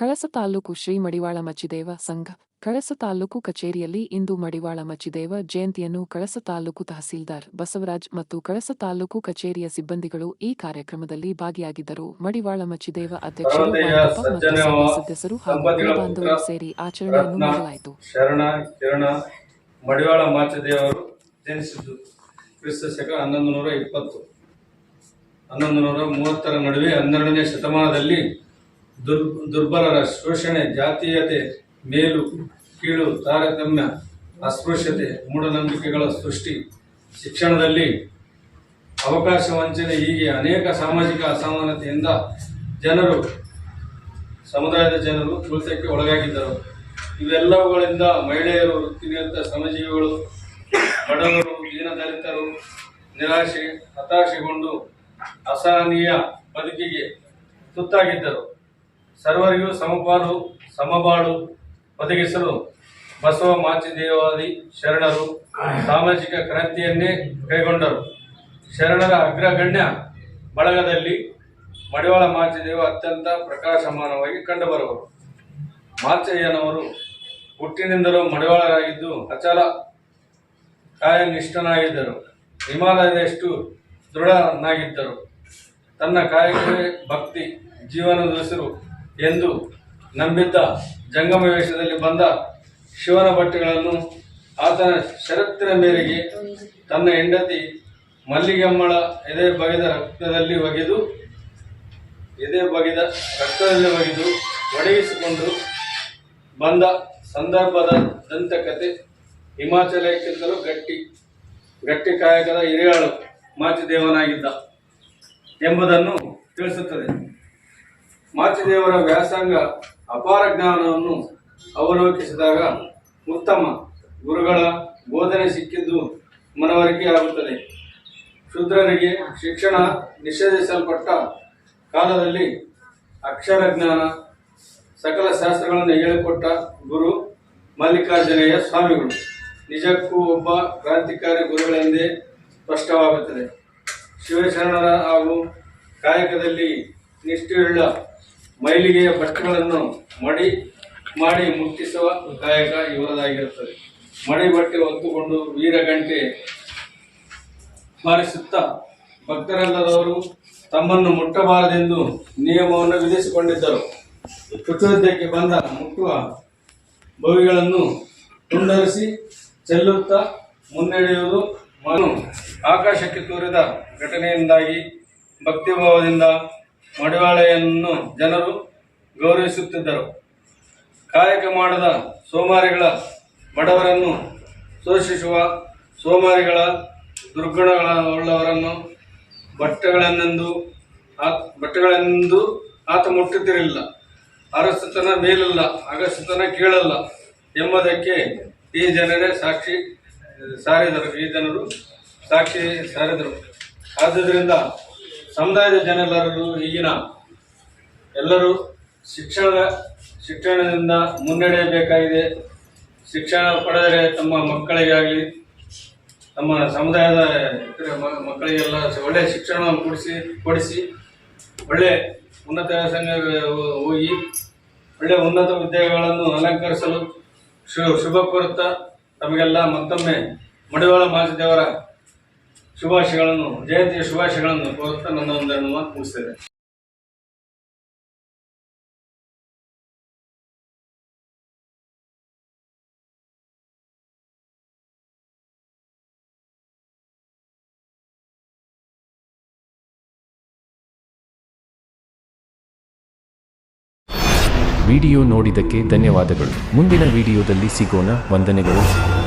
ಕಳಸ ತಾಲೂಕು ಶ್ರೀ ಮಡಿವಾಳ ಮಚ್ಚಿದೇವ ಸಂಘ ಕಳಸ ತಾಲೂಕು ಕಚೇರಿಯಲ್ಲಿ ಇಂದು ಮಡಿವಾಳ ಮಚ್ಚಿದೇವ ಜಯಂತಿಯನ್ನು ಕಳಸ ತಾಲೂಕು ತಹಸೀಲ್ದಾರ್ ಬಸವರಾಜ್ ಮತ್ತು ಕಳಸ ತಾಲೂಕು ಕಚೇರಿಯ ಸಿಬ್ಬಂದಿಗಳು ಈ ಕಾರ್ಯಕ್ರಮದಲ್ಲಿ ಭಾಗಿಯಾಗಿದ್ದರು. ಮಡಿವಾಳ ಮಚ್ಚಿದೇವ ಅಧ್ಯಕ್ಷರು ಮತ್ತು ಸಂಘ ಸದಸ್ಯರು ಹಾಗೂ ಬಾಂಧವರು ಸೇರಿ ಆಚರಣೆಯನ್ನು ಮಾಡಲಾಯಿತು. ಶರಣ ಕಿರಣ ಮಡಿವಾಳ ಮಾಚದೇವರು ಜನಿಸಿದ್ದು ಕ್ರಿಸ್ತ ಶಕ ಹನ್ನೊಂದು ನೂರ ಇಪ್ಪತ್ತು. ಹನ್ನೊಂದು ನೂರ ಮೂವತ್ತರ ನಡುವೆ ಹನ್ನೆರಡನೇ ಶತಮಾನದಲ್ಲಿ ದುರ್, ದುರ್ಬಲರ ಶೋಷಣೆ ಜಾತೀಯತೆ ಮೇಲು ಕೀಳು ತಾರತಮ್ಯ, ಅಸ್ಪೃಶ್ಯತೆ, ಮೂಢನಂಬಿಕೆಗಳ ಸೃಷ್ಟಿ. ಶಿಕ್ಷಣದಲ್ಲಿ ಅವಕಾಶ ವಂಚನೆ ಹೀಗೆ ಅನೇಕ ಸಾಮಾಜಿಕ ಅಸಮಾನತೆಯಿಂದ ಜನರು, ಸಮುದಾಯದ ಜನರು ತುಳಿತಕ್ಕೆ ಒಳಗಾಗಿದ್ದರು. ಇವೆಲ್ಲವುಗಳಿಂದ ಮಹಿಳೆಯರು, ವೃತ್ತಿನಿರತ ಶ್ರಮಜೀವಿಗಳು, ಬಡವರು, ದೀನದಲಿತರು, ನಿರಾಶೆ, ಹತಾಶೆಗೊಂಡು ಅಸಹನೀಯ ಬದುಕಿಗೆ ತುತ್ತಾಗಿದ್ದರು. ಸರ್ವರಿಗೂ ಸಮಪಾಲು ಸಮಬಾಳು. ಒದಗಿಸಲು ಬಸವ ಮಾಚಿದೇವಾದಿ ಶರಣರು ಸಾಮಾಜಿಕ ಕ್ರಾಂತಿಯನ್ನೇ ಕೈಗೊಂಡರು. ಶರಣರ ಅಗ್ರಗಣ್ಯ ಬಳಗದಲ್ಲಿ ಮಡಿವಾಳ ಮಾಚಿದೇವ ಅತ್ಯಂತ ಪ್ರಕಾಶಮಾನವಾಗಿ ಕಂಡುಬರುವರು. ಮಾಚಯ್ಯನವರು ಹುಟ್ಟಿನಿಂದಲೂ ಮಡಿವಾಳರಾಗಿದ್ದು ಅಚಲ ಕಾಯನಿಷ್ಠನಾಗಿದ್ದರು ಹಿಮಾಲಯದಷ್ಟು ದೃಢನಾಗಿದ್ದರು. ತನ್ನ ಕಾಯಕವೇ ಭಕ್ತಿ ಜೀವನದುಸಿರು ಎಂದು ನಂಬಿದ್ದ ಜಂಗಮ ವೇಷದಲ್ಲಿ ಬಂದ ಶಿವನ ಬಟ್ಟೆಗಳನ್ನು ಆತನ ಷರತ್ತಿನ ಮೇರೆಗೆ ತನ್ನ ಹೆಂಡತಿ ಮಲ್ಲಿಗೆಮ್ಮಳ ಎದೆ ಬಗೆದ ರಕ್ತದಲ್ಲಿ ಒಗೆದು, ಎದೆ ಬಗೆದ ರಕ್ತದಲ್ಲಿ ಒಗೆದು ಒಡಗಿಸಿಕೊಂಡು ಬಂದ ಸಂದರ್ಭದ ದಂತಕತೆ ಹಿಮಾಚಲಕ್ಕಿಂತಲೂ ಗಟ್ಟಿ ಗಟ್ಟಿ ಕಾಯಕದ ಹಿರಿಯಾಳು ಮಾಚಿದೇವನಾಗಿದ್ದ ಎಂಬುದನ್ನು ಮಾಚಿದೇವರ ವ್ಯಾಸಂಗ ಅಪಾರ ಜ್ಞಾನವನ್ನು ಅವಲೋಕಿಸಿದಾಗ ಉತ್ತಮ ಗುರುಗಳ ಬೋಧನೆ ಸಿಕ್ಕಿದ್ದು ಮನವರಿಕೆ ಆಗುತ್ತದೆ. ಶೂದ್ರರಿಗೆ ಶಿಕ್ಷಣ ನಿಷೇಧಿಸಲ್ಪಟ್ಟ ಕಾಲದಲ್ಲಿ ಅಕ್ಷರ ಜ್ಞಾನ, ಸಕಲ ಶಾಸ್ತ್ರಗಳನ್ನು ಹೇಳಿಕೊಟ್ಟ ಗುರು ಮಲ್ಲಿಕಾರ್ಜುನಯ್ಯ ಸ್ವಾಮಿಗಳು. ನಿಜಕ್ಕೂ ಒಬ್ಬ ಕ್ರಾಂತಿಕಾರಿ ಗುರುಗಳೆಂದೇ ಸ್ಪಷ್ಟವಾಗುತ್ತದೆ. ಶಿವಶರಣರ ಹಾಗೂ ಕಾಯಕದಲ್ಲಿ ನಿಷ್ಠೆಯುಳ್ಳ ಮೈಲಿಗೆಯ ಬಟ್ಟೆಗಳನ್ನು ಮಡಿ ಮಾಡಿ ಮುಟ್ಟಿಸುವ ಕಾಯಕ ಇವರದಾಗಿರುತ್ತದೆ ಮಡಿ ಬಟ್ಟೆ ಹೊತ್ತುಕೊಂಡು ವೀರಗಂಟೆ ಬಾರಿಸುತ್ತಾ ಭಕ್ತರಲ್ಲದವರು ತಮ್ಮನ್ನು ಮುಟ್ಟಬಾರದೆಂದು ನಿಯಮವನ್ನು ವಿಧಿಸಿಕೊಂಡಿದ್ದರು. ಚತುರ್ಥಕ್ಕೆ ಬಂದ ಮುಟ್ಟುವ ಭವಿಗಳನ್ನು ತುಂಡರಿಸಿ ಚೆಲ್ಲುತ್ತಾ ಮುನ್ನಡೆಯುವುದು ಮನು ಆಕಾಶಕ್ಕೆ ತೋರಿದ ಘಟನೆಯಿಂದಾಗಿ ಭಕ್ತಿಭಾವದಿಂದ ಮಡಿವಾಳೆಯನ್ನು ಜನರು ಗೌರವಿಸುತ್ತಿದ್ದರು. ಕಾಯಕ ಮಾಡದ ಸೋಮಾರಿಗಳ ಬಡವರನ್ನು ಶೋಷಿಸುವ ಸೋಮಾರಿಗಳ ದುರ್ಗುಣಗಳ ಉಳ್ಳವರನ್ನು ಬಟ್ಟೆಗಳನ್ನೆಂದು ಆತ್ ಬಟ್ಟೆಗಳೆಂದು ಆತ ಮುಟ್ಟುತ್ತಿರಲಿಲ್ಲ. ಅರಸುತನ ಮೇಲಲ್ಲ, ಅಗಸ್ತನ ಕೀಳಲ್ಲ ಎಂಬುದಕ್ಕೆ ಈ ಜನರೇ ಸಾಕ್ಷಿ, ಸಾರಿದರು. ಈ ಜನರು ಸಾಕ್ಷಿ ಸಾರಿದರು. ಆದುದರಿಂದ ಸಮುದಾಯದ ಜನರೆಲ್ಲರೂ ಈಗಿನ ಎಲ್ಲರೂ ಶಿಕ್ಷಣದ ಶಿಕ್ಷಣದಿಂದ ಮುನ್ನಡೆಯಬೇಕಾಗಿದೆ. ಶಿಕ್ಷಣ ಪಡೆದರೆ ತಮ್ಮ ಮಕ್ಕಳಿಗಾಗಲಿ, ತಮ್ಮ ಸಮುದಾಯದ ಮಕ್ಕಳಿಗೆಲ್ಲ ಒಳ್ಳೆಯ ಶಿಕ್ಷಣವನ್ನು ಕೊಡಿಸಿ ಕೊಡಿಸಿ, ಒಳ್ಳೆ ಉನ್ನತ ಸಂಘ ಹೋಗಿ, ಒಳ್ಳೆ ಉನ್ನತ ಹುದ್ದೆಗಳನ್ನು ಅಲಂಕರಿಸಲು ಶುಭ ಕೋರುತ್ತಾ ತಮಗೆಲ್ಲ ಮತ್ತೊಮ್ಮೆ ಮಡಿವಾಳ ಮಾಚಿದೇವರ ಶುಭಾಶಯಗಳನ್ನು, ಜಯಂತಿಯ ಶುಭಾಶಯಗಳನ್ನು ಕೋರುತ್ತಾ ನನ್ನ ಒಂದನ್ನು ಮಾತು ಮುಗಿಸ್ತೇನೆ. ವಿಡಿಯೋ ನೋಡಿದ್ದಕ್ಕೆ ಧನ್ಯವಾದಗಳು. ಮುಂದಿನ ವಿಡಿಯೋದಲ್ಲಿ ಸಿಗೋಣ. ವಂದನೆಗಳು.